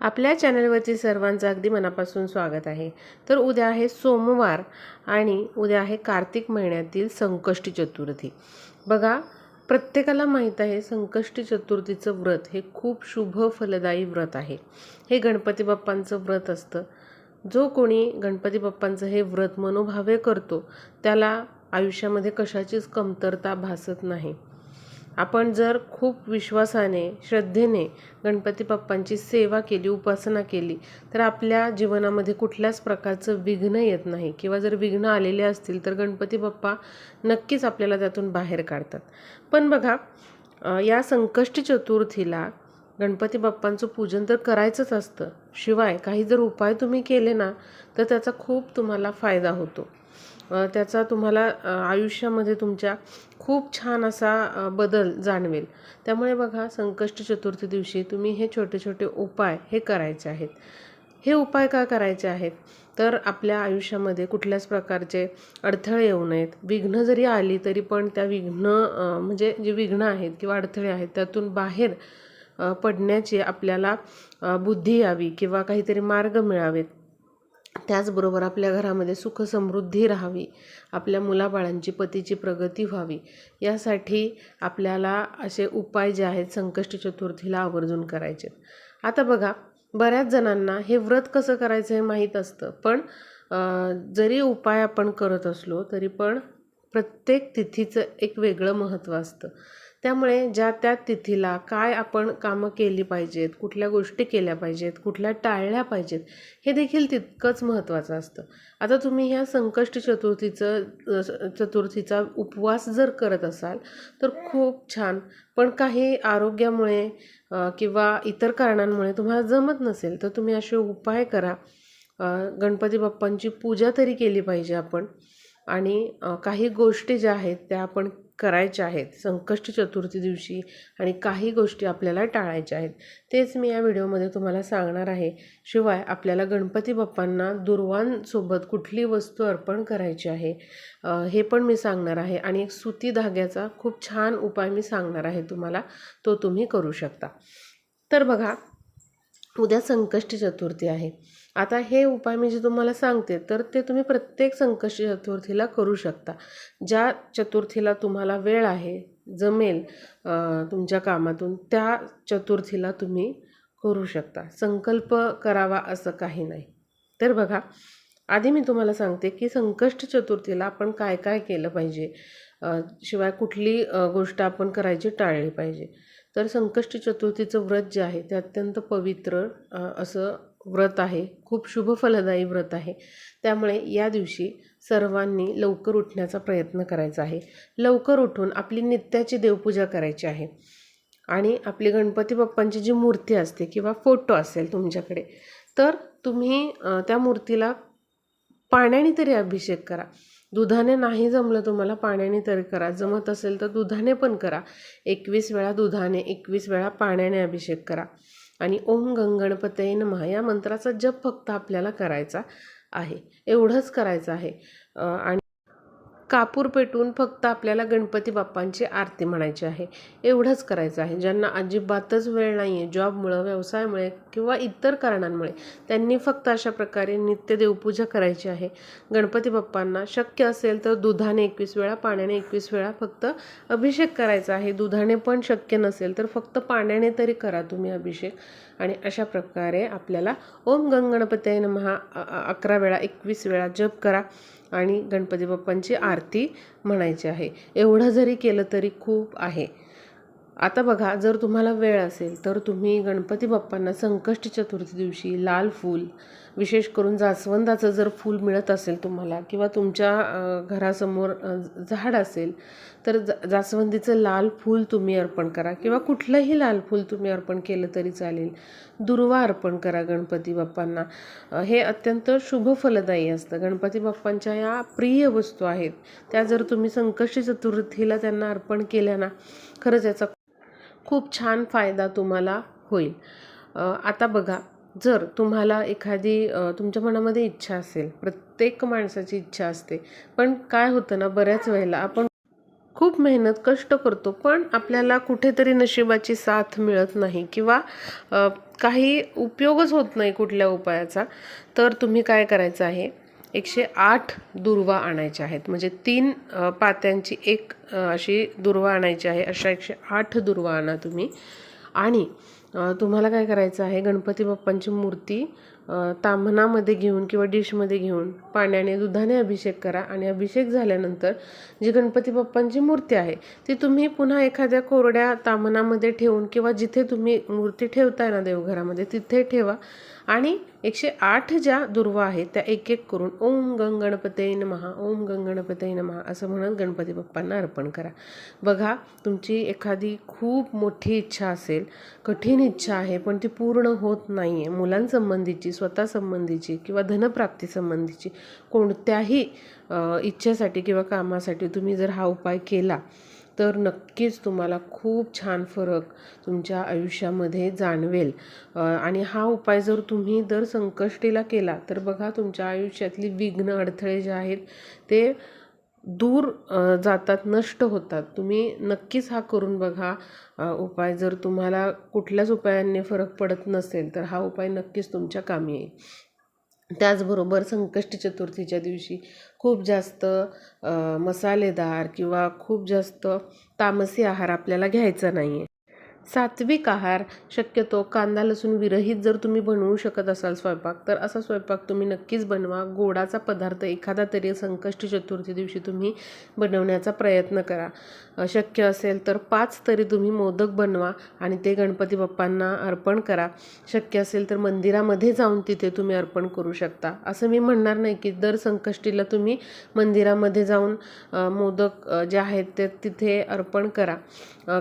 आपल्या चॅनलवरती सर्वांचं अगदी मनापासून स्वागत आहे. तर उद्या आहे सोमवार आणि उद्या आहे कार्तिक महिन्यातील संकष्टी चतुर्थी. बघा प्रत्येकाला माहीत आहे संकष्टी चतुर्थीचं व्रत हे खूप शुभ फलदायी व्रत आहे. हे गणपती बाप्पांचं व्रत असतं. जो कोणी गणपती बाप्पांचं हे व्रत मनोभावे करतो त्याला आयुष्यामध्ये कशाचीच कमतरता भासत नाही. आपण जर खूप विश्वासाने श्रद्धेने गणपती बाप्पांची सेवा केली उपासना केली तर आपल्या जीवनामध्ये कुठल्याच प्रकारचं विघ्न येत नाही. किंवा जर विघ्न आलेले असतील तर गणपती बाप्पा नक्कीच आपल्याला त्यातून बाहेर काढतात. पण बघा या संकष्टी चतुर्थीला गणपती बाप्पांचं पूजन तर करायचंच असतं. शिवाय काही जर उपाय तुम्ही केले ना तर त्याचा खूप तुम्हाला फायदा होतो. त्याचा तुम्हाला आयुष्यामध्ये तुमच्या खूप छान असा बदल जाणवेल. त्यामुळे बघा संकष्ट चतुर्थी दिवशी तुम्ही हे छोटे छोटे उपाय हे करायचे आहेत. हे उपाय का करायचे आहेत? तर आपल्या आयुष्यामध्ये कुठल्याच प्रकारचे अडथळे येऊ नयेत. विघ्न जरी आली तरी पण त्या विघ्न म्हणजे जे विघ्न आहेत किंवा अडथळे आहेत त्यातून बाहेर पडण्याची आपल्याला बुद्धी यावी किंवा काहीतरी मार्ग मिळावेत. त्याचबरोबर आपल्या घरामध्ये सुख समृद्धी राहावी आपल्या मुलाबाळांची पतीची प्रगती व्हावी यासाठी आपल्याला असे उपाय जे आहेत संकष्ट चतुर्थीला आवर्जून करायचे. आता बघा बऱ्याच जणांना हे व्रत कसं करायचं हे माहीत असतं पण जरी उपाय आपण करत असलो तरी पण प्रत्येक तिथीचं एक वेगळं महत्त्व असतं. त्यामुळे ज्या त्या तिथीला काय आपण कामं केली पाहिजेत कुठल्या गोष्टी केल्या पाहिजेत कुठल्या टाळल्या पाहिजेत हे देखील तितकंच महत्त्वाचं असतं. आता तुम्ही ह्या संकष्टी चतुर्थीचं चतुर्थीचा उपवास जर करत असाल तर खूप छान. पण काही आरोग्यामुळे किंवा इतर कारणांमुळे तुम्हाला जमत नसेल तर तुम्ही असे उपाय करा. गणपती बाप्पांची पूजा तरी केली पाहिजे आपण. आणि काही गोष्टी ज्या आहेत त्या आपण करायच्या आहेत. संकष्ट चतुर्थी दिवशी आणि काही गोष्टी आपल्याला टाळायच्या आहेत. तेच मी या व्हिडिओमध्ये तुम्हाला सांगणार आहे. शिवाय आपल्याला गणपती बाप्पांना दुर्वांसोबत कुठली वस्तू अर्पण करायची आहे हे पण मी सांगणार आहे. आणि एक सुती धाग्याचा खूप छान उपाय मी सांगणार आहे तुम्हाला. तो तुम्ही करू शकता. तर बघा उद्या संकष्टी चतुर्थी आहे. आता हे उपाय मी जे तुम्हाला सांगते तर ते तुम्ही प्रत्येक संकष्टी चतुर्थीला करू शकता. ज्या चतुर्थीला तुम्हाला वेळ आहे जमेल तुमच्या कामातून त्या चतुर्थीला तुम्ही करू शकता. संकल्प करावा असं काही नाही. तर बघा आधी मी तुम्हाला सांगते की संकष्ट चतुर्थीला आपण काय काय केलं पाहिजे? शिवाय कुठली गोष्ट आपण करायची टाळली पाहिजे. तर संकष्टी चतुर्थीचं व्रत जे आहे ते अत्यंत पवित्र असं व्रत आहे. खूप शुभ फलदायी व्रत आहे. त्यामुळे या दिवशी सर्वांनी लवकर उठण्याचा प्रयत्न करायचा आहे. लवकर उठून आपली नित्याची देवपूजा करायची आहे. आणि आपली गणपती बाप्पांची जी मूर्ती असते किंवा फोटो असेल तुमच्याकडे तर तुम्ही त्या मूर्तीला पाण्याने तरी अभिषेक करा. दुधाने नाही जमलं तुम्हाला पाण्याने तरी करा. जमत असेल तर दुधाने पण करा. एकवीस वेळा दुधाने एकवीस वेळा पाण्याने अभिषेक करा. आणि ओम गंगणपतये नमः या मंत्राचा जप फक्त आपल्याला करायचा आहे. एवढंच करायचं आहे. आणि कापूर पेटून फक्त आपल्याला गणपती बाप्पांची आरती म्हणायची आहे. एवढंच करायचं आहे. ज्यांना अजिबातच वेळ नाही आहे जॉबमुळं व्यवसायामुळे किंवा इतर कारणांमुळे त्यांनी फक्त अशा प्रकारे नित्य देवपूजा करायची आहे. गणपती बाप्पांना शक्य असेल तर दुधाने एकवीस वेळा पाण्याने एकवीस वेळा फक्त अभिषेक करायचा आहे. दुधाने पण शक्य नसेल तर फक्त पाण्याने तरी करा तुम्ही अभिषेक. आणि अशा प्रकारे आपल्याला ओम गंगणपतये नमः अ- अकरा वेळा एकवीस वेळा जप करा. आणि गणपती बाप्पांची आरती म्हणायची आहे. एवढं जरी केलं तरी खूप आहे. आता बघा जर तुम्हाला वेळ असेल तर तुम्ही गणपती बाप्पांना संकष्टी चतुर्थी दिवशी लाल फूल विशेष करून जास्वंदाचं जर फूल मिळत असेल तुम्हाला किंवा तुमच्या घरासमोर झाड असेल तर जा जास्वंदीचं लाल फूल तुम्ही अर्पण करा किंवा कुठलंही लाल फूल तुम्ही अर्पण केलं तरी चालेल. दुर्वा अर्पण करा गणपती बाप्पांना. हे अत्यंत शुभ फलदायी असतं. गणपती बाप्पांच्या या प्रिय वस्तू आहेत. त्या जर तुम्ही संकष्टी चतुर्थीला त्यांना अर्पण केल्या ना खरंच याचा खूप छान फायदा तुम्हाला होईल. आता बघा जर तुम्हाला एखादी तुमच्या मनामध्ये इच्छा असेल प्रत्येक माणसाची इच्छा असते पण काय होतं ना बऱ्याच वेळेला आपण खूप मेहनत कष्ट करतो पण आपल्याला कुठेतरी नशिबाची साथ मिळत नाही किंवा काही उपयोगच होत नाही कुठल्या उपायाचा. तर तुम्ही काय करायचं आहे एकशे आठ दुर्वा आणायच्या आहेत. म्हणजे तीन पात्यांची एक अशी दुर्वा आणायची आहे. अशा एकशे आठ दुर्वा आणा तुम्ही. आणि तुम्हाला काय करायचं आहे? गणपती बाप्पांची मूर्ती तांबणामध्ये घेऊन किंवा डिशमध्ये घेऊन पाण्याने दुधाने अभिषेक करा आणि अभिषेक झाल्यानंतर जी गणपती बाप्पांची मूर्ती आहे ती तुम्ही पुन्हा एखाद्या कोरड्या तांबणामध्ये ठेवून किंवा जिथे तुम्ही मूर्ती ठेवताय ना देवघरामध्ये तिथे ठेवा. आणि एकशे आठ ज्या दुर्वा आहेत त्या एक एक करून ओम गंग गणपते नमहा ओम गंग गणपते नमहा असं म्हणत गणपती बाप्पांना अर्पण करा. बघा तुमची एखादी खूप मोठी इच्छा असेल कठीण इच्छा आहे पण ती पूर्ण होत नाही आहे मुलांसंबंधीची स्वतः संबंधीची किंवा धनप्राप्तीसंबंधीची कोणत्याही इच्छेसाठी किंवा कामासाठी तुम्ही जर हा उपाय केला तर नक्कीच तुम्हाला खूप छान फरक तुमच्या आयुष्यामध्ये जाणवेल. आणि हा उपाय जर तुम्ही दर संकष्टीला केला तर बघा तुमच्या आयुष्यातली विघ्न अडथळे जे आहेत ते दूर जातात नष्ट होतात. तुम्ही नक्कीच हा करून बघा. उपाय जर तुम्हाला कुठल्याच उपायांनी फरक पडत नसेल तर हा उपाय नक्कीच तुमच्या कामी येईल. त्याचबरोबर संकष्टी चतुर्थीच्या दिवशी खूप जास्त मसालेदार किंवा खूप जास्त तामसी आहार आपल्याला घ्यायचा नाही आहे सात्विक आहार शक्यतो कांदा लसूण विरहित जर तुम्ही बनवू शकत असाल स्वयंपाक तर असा स्वयंपाक तुम्ही नक्कीच बनवा. गोडाचा पदार्थ एखादा तरी संकष्टी चतुर्थी दिवशी तुम्ही बनवण्याचा प्रयत्न करा. शक्य असेल तर पाच तरी तुम्ही मोदक बनवा आणि ते गणपती बाप्पांना अर्पण करा. शक्य असेल तर मंदिरामध्ये जाऊन तिथे तुम्ही अर्पण करू शकता. असं मी म्हणणार नाही की दर संकष्टीला तुम्ही मंदिरामध्ये जाऊन मोदक जे आहेत ते तिथे अर्पण करा.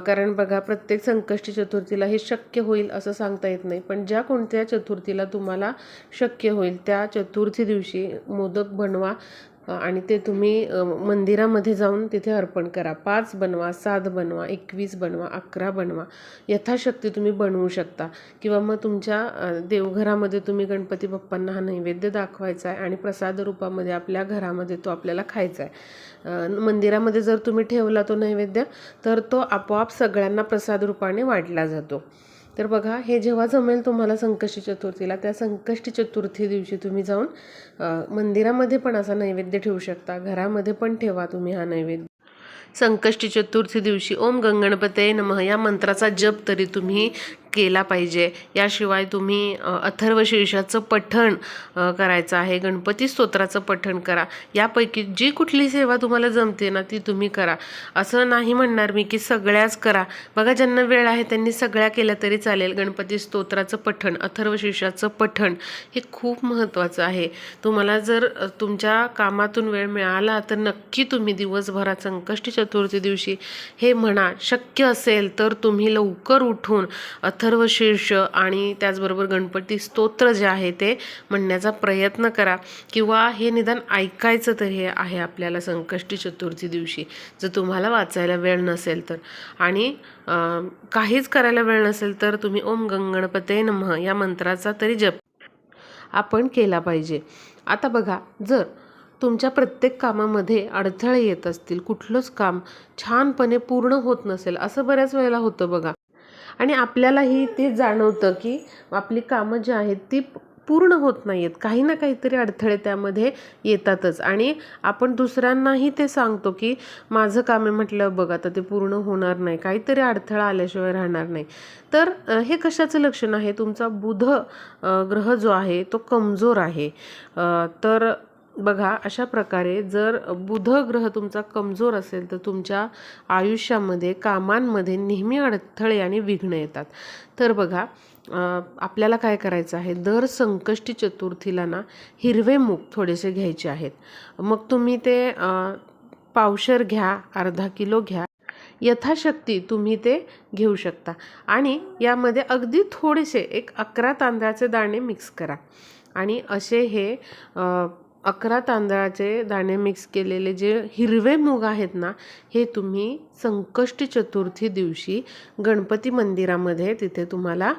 कारण बघा प्रत्येक संकष्टी चतुर्थीला हे शक्य होईल असं सांगता येत नाही. पण ज्या कोणत्या चतुर्थीला तुम्हाला शक्य होईल त्या चतुर्थी दिवशी मोदक बनवा. आणि ते तुम्ही मंदिरामध्ये जाऊन तिथे अर्पण करा. पाच बनवा सात बनवा एकवीस बनवा अकरा बनवा. यथाशक्ती तुम्ही बनवू शकता. किंवा मग तुमच्या देवघरामध्ये तुम्ही गणपती बाप्पांना हा नैवेद्य दाखवायचा आहे आणि प्रसाद रूपामध्ये आपल्या घरामध्ये तो आपल्याला खायचा आहे. मंदिरामध्ये जर तुम्ही ठेवला तो नैवेद्य तर तो आपोआप सगळ्यांना प्रसाद रूपाने वाढला जातो. तर बघा हे जेव्हा जमेल तुम्हाला संकष्टी चतुर्थीला त्या संकष्टी चतुर्थी दिवशी तुम्ही जाऊन मंदिरामध्ये पण असा नैवेद्य ठेवू शकता. घरामध्ये पण ठेवा तुम्ही हा नैवेद्य. संकष्टी चतुर्थी दिवशी ओम गंगणपते नमः या मंत्राचा जप तरी तुम्ही केला पाहिजे. याशिवाय तुम्ही अथर्वशीर्षाचं अथर्व शीर्षाचं पठण करायचं आहे. गणपती स्तोत्राचं पठण करा. यापैकी जी कुठली सेवा तुम्हाला जमते ना ती तुम्ही करा. असं नाही म्हणणार मी की सगळ्याच करा. बघा ज्यांना वेळ आहे त्यांनी सगळ्या केल्या तरी चालेल. गणपती स्तोत्राचं पठण अथर्व शीर्षाचं पठण हे खूप महत्त्वाचं आहे. तुम्हाला जर तुमच्या कामातून वेळ मिळाला तर नक्की तुम्ही दिवसभरात संकष्टी चतुर्थी दिवशी हे म्हणा शक्य असेल तर तुम्ही लवकर उठून अथर्व शीर्ष आणि त्याचबरोबर गणपती स्तोत्र जे आहे ते म्हणण्याचा प्रयत्न करा. किंवा हे निदान ऐकायचं तर हे आहे आपल्याला संकष्टी चतुर्थी दिवशी. जर तुम्हाला वाचायला वेळ नसेल तर. आणि काहीच करायला वेळ नसेल तर तुम्ही ओम गंगणपते नमः या मंत्राचा तरी जप आपण केला पाहिजे. आता बघा जर तुमच्या प्रत्येक कामामध्ये अडथळे येत असतील कुठलंच काम छानपणे पूर्ण होत नसेल असं बऱ्याच वेळेला होतं बघा. आणि आपल्यालाही ते जाणवतं की आपली कामं जी आहेत ती पूर्ण होत नाही आहेत काही ना काहीतरी अडथळे त्यामध्ये येतातच. आणि आपण दुसऱ्यांनाही ते सांगतो की माझं काम आहे म्हटलं बघ आता ते पूर्ण होणार नाही. काहीतरी अडथळा आल्याशिवाय राहणार नाही. तर हे कशाचं लक्षण आहे? तुमचा बुध ग्रह जो आहे तो कमजोर आहे. तर बघा अशा प्रकारे जर बुध ग्रह तुमचा कमजोर असेल तर तुमच्या आयुष्यामध्ये कामांमध्ये नेहमी अडथळे आणि विघ्न येतात. तर बघा आपल्याला काय करायचं आहे? दर संकष्टी चतुर्थीला ना हिरवे मूग थोडेसे घ्यायचे आहेत. मग तुम्ही ते पावशर घ्या अर्धा किलो घ्या. यथाशक्ती तुम्ही ते घेऊ शकता. आणि यामध्ये अगदी थोडेसे एक अकरा तांदळाचे दाणे मिक्स करा. आणि असे हे अकरा तांदळाचे दाणे मिक्स केलेले जे हिरवे मूग आहेत ना हे तुम्ही संकष्टी चतुर्थी दिवशी गणपती मंदिरामध्ये तिथे तुम्हाला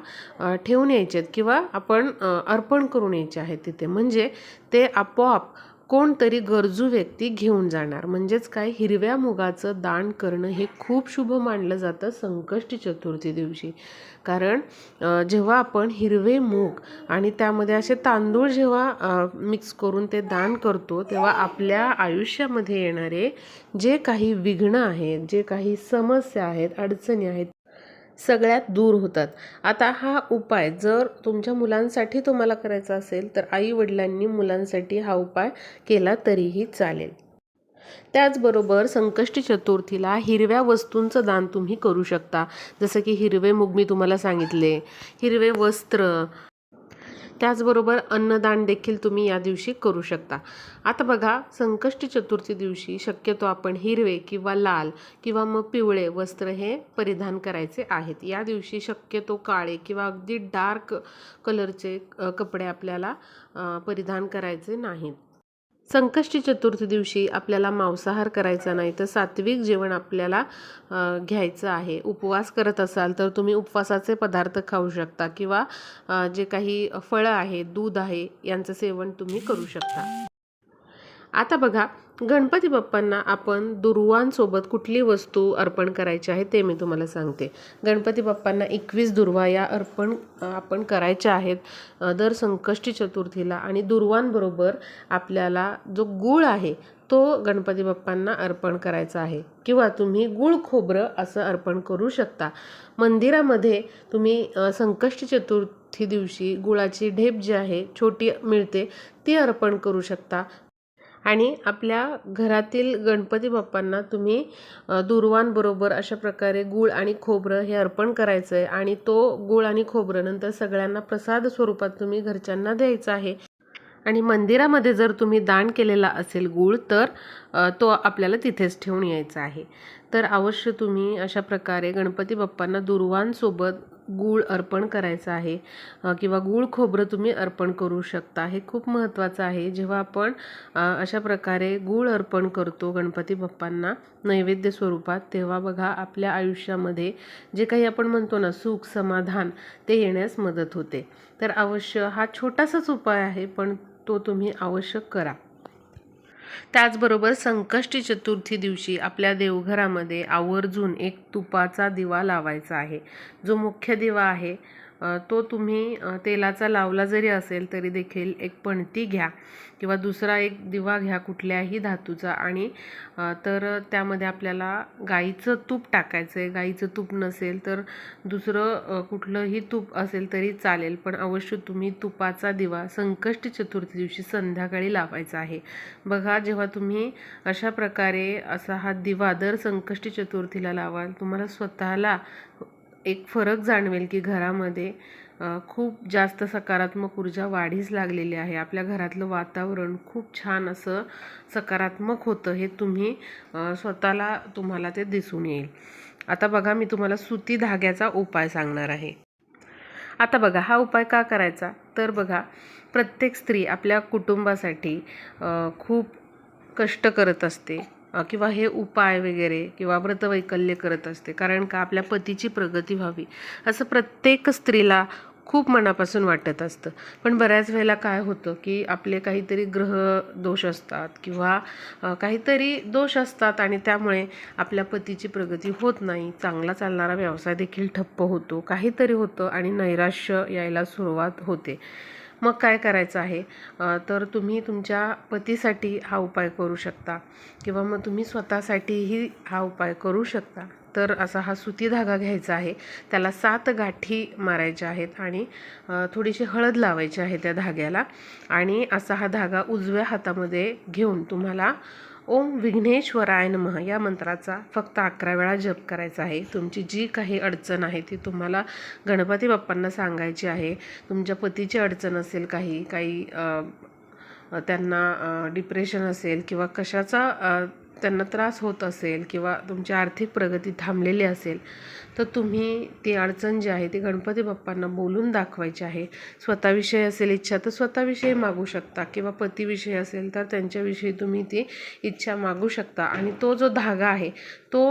ठेवून यायचे आहेत किंवा आपण अर्पण करून यायचे आहेत तिथे. म्हणजे ते आपोआप कोणतरी गरजू व्यक्ती घेऊन जाणार. म्हणजेच काय? हिरव्या मुगाचं दान करणं हे खूप शुभ मानलं जातं संकष्टी चतुर्थी दिवशी. कारण जेव्हा आपण हिरवे मूग आणि त्यामध्ये असे तांदूळ जेव्हा मिक्स करून ते दान करतो तेव्हा आपल्या आयुष्यामध्ये येणारे जे काही विघ्न आहेत जे काही समस्या आहेत अडचणी आहेत सगळ्यात दूर होतात. आता हा उपाय जर तुमच्या मुलांसाठी तुम्हाला करायचा असेल तर आई वडिलांनी मुलांसाठी हा उपाय केला तरीही चालेल. त्याचबरोबर संकष्टी चतुर्थीला हिरव्या वस्तूंचं दान तुम्ही करू शकता. जसं की हिरवे मूग मी तुम्हाला सांगितले. हिरवे वस्त्र त्याचबरोबर अन्नदान देखील तुम्ही या दिवशी करू शकता. आता बघा संकष्टी चतुर्थी दिवशी शक्यतो आपण हिरवे किंवा लाल किंवा मग पिवळे वस्त्र हे परिधान करायचे आहेत. या दिवशी शक्यतो काळे किंवा अगदी डार्क कलरचे कपडे आपल्याला परिधान करायचे नाहीत. संकष्टी चतुर्थी दिवशी आपल्याला मांसाहार करायचा नाही तर सात्विक जेवण आपल्याला घ्यायचं आहे. उपवास करत असाल तर तुम्ही उपवासाचे पदार्थ खाऊ शकता किंवा जे काही फळं आहे दूध आहे यांचं सेवन तुम्ही करू शकता. आता बघा गणपती बाप्पांना आपण दुर्वांसोबत कुठली वस्तू अर्पण करायची आहे ते मी तुम्हाला सांगते. गणपती बाप्पांना एकवीस दुर्वा या अर्पण आपण करायच्या आहेत दर संकष्टी चतुर्थीला आणि दुर्वांबरोबर आपल्याला जो गूळ आहे तो गणपती बाप्पांना अर्पण करायचा आहे. किंवा तुम्ही गूळ खोबरं असं अर्पण करू शकता. मंदिरामध्ये तुम्ही संकष्टी चतुर्थी दिवशी गुळाची ढेप जी आहे छोटी मिळते ती अर्पण करू शकता. आणि आपल्या घरातील गणपती बाप्पांना तुम्ही दुर्वांबरोबर अशा प्रकारे गूळ आणि खोबरं हे अर्पण करायचं आहे आणि तो गूळ आणि खोबरं नंतर सगळ्यांना प्रसाद स्वरूपात तुम्ही घरच्यांना द्यायचा आहे. आणि मंदिरामध्ये जर तुम्ही दान केलेला असेल गूळ तर तो आपल्याला तिथेच ठेवून यायचा आहे. तर अवश्य तुम्ही अशा प्रकारे गणपती बाप्पांना दुर्वांसोबत गूळ अर्पण करायचं आहे. किंवा गूळ खोबरं तुम्ही अर्पण करू शकता. हे खूप महत्त्वाचं आहे. जेव्हा आपण अशा प्रकारे गूळ अर्पण करतो गणपती बाप्पांना नैवेद्य स्वरूपात तेव्हा बघा आपल्या आयुष्यामध्ये जे काही आपण म्हणतो ना सुख समाधान ते येण्यास मदत होते. तर अवश्य हा छोटासाच उपाय आहे पण तो तुम्ही अवश्य करा. त्याचबरोबर संकष्टी चतुर्थी दिवशी आपल्या देवघरामध्ये आवर्जून एक तुपाचा दिवा लावायचा आहे. जो मुख्य दिवा आहे तो तुम्ही तेलाचा लावला जरी असेल तरी देखील एक पणती घ्या किंवा दुसरा एक दिवा घ्या कुठल्याही धातूचा आणि तर त्यामध्ये आपल्याला गाईचं तूप टाकायचं आहे गाईचं तूप नसेल तर दुसरं कुठलंही तूप असेल तरी चालेल पण अवश्य तुम्ही तुपाचा दिवा संकष्टी चतुर्थी दिवशी संध्याकाळी लावायचा आहे. बघा जेव्हा तुम्ही अशा प्रकारे असा हा दिवा दर संकष्टी चतुर्थीला लावाल तुम्हाला स्वतःला एक फरक जाणवेल की घरामध्ये खूप जास्त सकारात्मक ऊर्जा वाढीस लागलेली आहे. आपल्या घरातलं वातावरण खूप छान असं सकारात्मक होतं हे तुम्ही स्वतःला तुम्हाला ते दिसून येईल. आता बघा मी तुम्हाला सुती धाग्याचा उपाय सांगणार आहे. आता बघा हा उपाय का करायचा? तर बघा प्रत्येक स्त्री आपल्या कुटुंबासाठी खूप कष्ट करत असते. किंवा हे उपाय वगैरे किंवा व्रतवैकल्य करत असते. कारण का? आपल्या पतीची प्रगती व्हावी. असं प्रत्येक स्त्रीला खूप मनापासून वाटत असतं. पण बऱ्याच वेळेला काय होतं की आपले काहीतरी ग्रह दोष असतात किंवा काहीतरी दोष असतात आणि त्यामुळे आपल्या पतीची प्रगती होत नाही. चांगला चालणारा व्यवसाय देखील ठप्प होतो. काहीतरी होतं आणि नैराश्य यायला सुरुवात होते. मग काय करायचं आहे? तर तुम्ही तुमच्या पतीसाठी हा उपाय करू शकता. किंवा मग तुम्ही स्वतःसाठीही हा उपाय करू शकता. तर असा हा सुती धागा घ्यायचा आहे. त्याला सात गाठी मारायच्या आहेत आणि थोडीशी हळद लावायची आहे त्या धाग्याला. आणि असा हा धागा उजव्या हातामध्ये घेऊन तुम्हाला ओम विघ्नेश्वराय नमः. या मंत्राचा फक्त अकरा वेळा जप करायचा आहे. तुमची जी काही अडचण आहे ती तुम्हाला गणपती बाप्पांना सांगायची आहे. तुमच्या पतीची अडचण असेल काही काही त्यांना डिप्रेशन असेल किंवा कशाचा त्यांना त्रास होत असेल किंवा तुमची आर्थिक प्रगती थांबलेली असेल तर तुम्ही ती अडचण जी आहे ती गणपती बाप्पांना बोलून दाखवायची आहे. स्वतःविषयी असेल इच्छा तर स्वतःविषयी मागू शकता. किंवा पतीविषयी असेल तर त्यांच्याविषयी तुम्ही ती इच्छा मागू शकता. आणि तो जो धागा आहे तो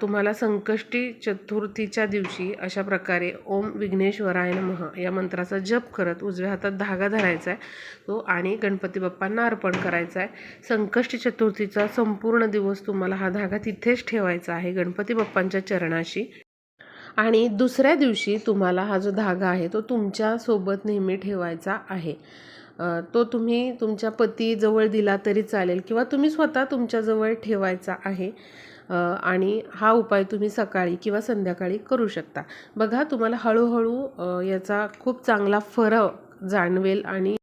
तुम्हाला संकष्टी चतुर्थीच्या दिवशी अशा प्रकारे ओम विघ्नेश्वराय नमः या मंत्राचा जप करत उजव्या हातात धागा धरायचा आहे तो आणि गणपती बाप्पांना अर्पण करायचा आहे संकष्टी चतुर्थीचा संपूर्ण दिवस तुम्हाला हा धागा तिथेच ठेवायचा आहे गणपती बाप्पांच्या चरणाशी. आणि दुसऱ्या दिवशी तुम्हाला हा जो धागा आहे तो तुमच्यासोबत नेहमी ठेवायचा आहे. तो तुम्ही तुमच्या पतीजवळ दिला तरी चालेल किंवा तुम्ही स्वतः तुमच्याजवळ ठेवायचा आहे. आणि हा उपाय तुम्ही सकाळी किंवा संध्याकाळी करू शकता. बघा तुम्हाला हळूहळू याचा खूप चांगला फरक जाणवेल आणि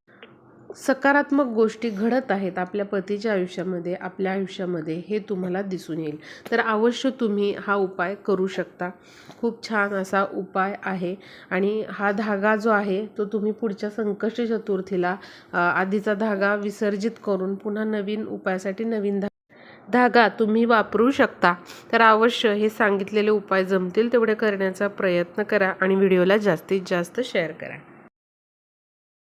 सकारात्मक गोष्टी घडत आहेत आपल्या पतीच्या आयुष्यामध्ये आपल्या आयुष्यामध्ये हे तुम्हाला दिसून येईल. तर अवश्य तुम्ही हा उपाय करू शकता. खूप छान असा उपाय आहे आणि हा धागा जो आहे तो तुम्ही पुढच्या संकष्ट चतुर्थीला आधीचा धागा विसर्जित करून पुन्हा नवीन उपायासाठी नवीन धा धागा तुम्ही वापरू शकता. तर अवश्य हे सांगितलेले उपाय जमतील तेवढे करण्याचा प्रयत्न करा आणि व्हिडिओला जास्तीत जास्त शेअर करा.